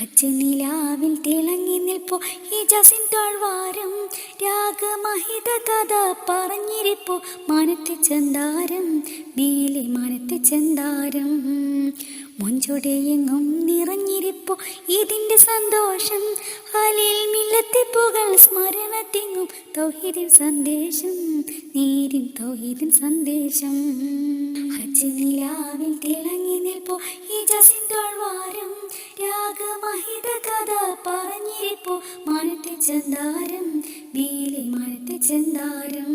അച്ഛനിലാവിൽ തിളങ്ങി നിൽപ്പോ ഈ ജസിൻ താഴ്വാരം. രാഗമഹിത കഥ പറഞ്ഞിരിപ്പോ മാനത്തെ ചെന്താരം മേലെ മാനത്തെ ചെന്താരം. മുഞ്ചൊടെയെങ്ങും നിറഞ്ഞിരിപ്പോ ഇതിന്റെ സന്തോഷം. അലിൽ മില്ലത്തെ പുകൾ സ്മരണത്തിങ്ങും തൗഹീദിൻ സന്ദേശം നേരിൻ തൗഹീദിൻ സന്ദേശം. അച്ഛനിലാവിൽ തിളങ്ങി നിൽപ്പോ ഈ ജസിൻ താഴ്വാരം. പറഞ്ഞിരിപ്പോ മാനത്തെ ചെന്താരം മേലെ മാനത്തെ ചെന്താരം.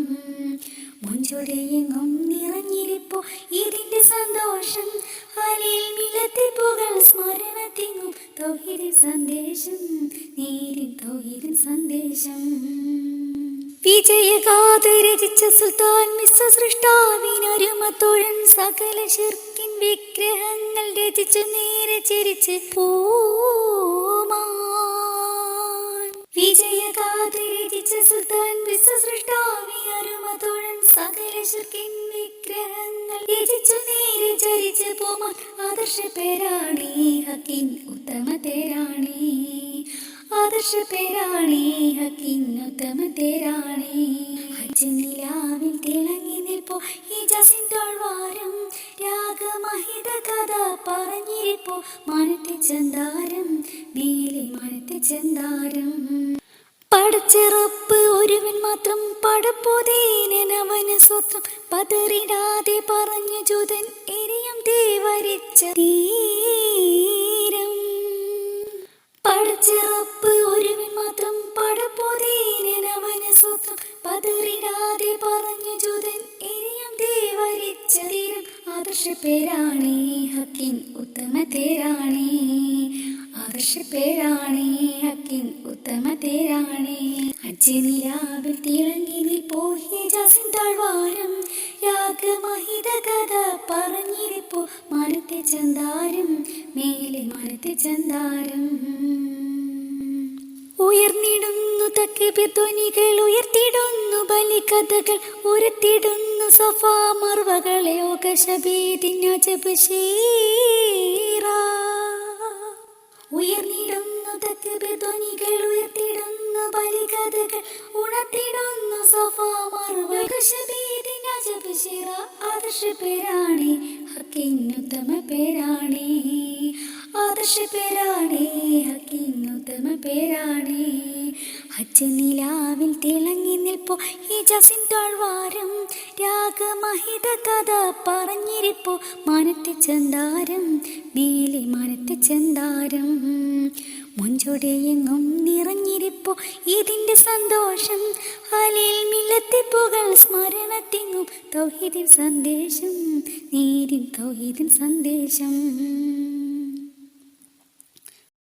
മുഞ്ചൊടെയെങ്ങും നിറഞ്ഞിരിപ്പോ ഇതിന്റെ സന്തോഷം. അലയിൽ മിലത്തെ പുകൾ സ്മരണത്തിങ്ങും തൗഹീദിൻ സന്ദേശം നേരിൻ തൗഹീദിൻ സന്ദേശം. വിജയഗാഥ രചിച്ച സുൽത്താൻ മിശ്ര സൃഷ്ടാവിനൊരുമത്തൊഴൻ സകല ശിർക്കിൻ വിഗ്രഹങ്ങൾ രചിച്ചു നേരെ ചിരിച്ച് പോമാൻ സൃഷ്ടാവിനൊരുമത്തൊഴൻ സകല ശിർക്കിൻ വിഗ്രഹങ്ങൾ രചിച്ചു നേരെ ചരിച്ച് പോമാൻ ആദർശ പേരാണി ഹക്കിൻ ഉത്തമ ഹക്കിൻ ഉത്തമ ഈ രാഗമഹിത കഥ പറഞ്ഞിരിപ്പോ. മാനത്തെ ചന്താരം മേലെ മാനത്തെ ചന്താരം പടച്ചിറപ്പ് ഒരുവൻ മാത്രം പടപ്പോതേനവന് സ്വത്രം പതറിടാതെ പറഞ്ഞു ജൂതൻ എരിയം തേവരിച്ച തീരം. പടച്ചിറപ്പ് ഒരുവൻ മാത്രം പടപ്പോതേനവന് സ്വത്രം പതറിടാതെ പറഞ്ഞു ജൂതൻ എരിയം തേവരിച്ച തീരം. ആദർശ പേരാണി ഹക്കിൻ ഉത്തമ തേരാണി ആദർശ പേരാണി ഹക്കിൻ ഉത്തമ തേരാണി അച്ഛനിലാവിൽ തിളങ്ങി നീ പോയ ജാസിൻ താഴ്വാരം. രാഗമഹിത ഉയർന്നിടുന്നു തക്കബിധ്വനികൾ ഉയർത്തിടുന്നു ബലികഥകൾ ഉയർത്തിടുന്നു സഫാ മർവകളെ ഉയർന്നിടുന്നു തക്കബിധ്വനികൾ ഉയർത്തിടുന്നു ബലികഥകൾ ഉണർത്തിടുന്നു സഫാ പേരാണി ഹക്കിന്നുത്തമ പേരാണി. ആദർശ പേരാണി ഹക്കിന്നുത്തമ പേരാണി. അച്ഛനിലാവിൽ തിളങ്ങി നിൽപ്പോ ഈ ജസിൻ താഴ്വാരം രാഗമഹിത കഥ പറഞ്ഞിരിപ്പോ. മാനത്തെ ചെന്താരം മേലെ മാനത്തെ ചെന്താരം. മുഞ്ചൊടിയെങ്ങും നിറഞ്ഞിരിപ്പോ. ഇതിന്റെ സന്തോഷം അലിൽ മില്ലത്തെ പുകൾ സ്മരണത്തിങ്ങും. തൗഹീദിൻ സന്ദേശം നേരിൻ തൗഹീദിൻ സന്ദേശം.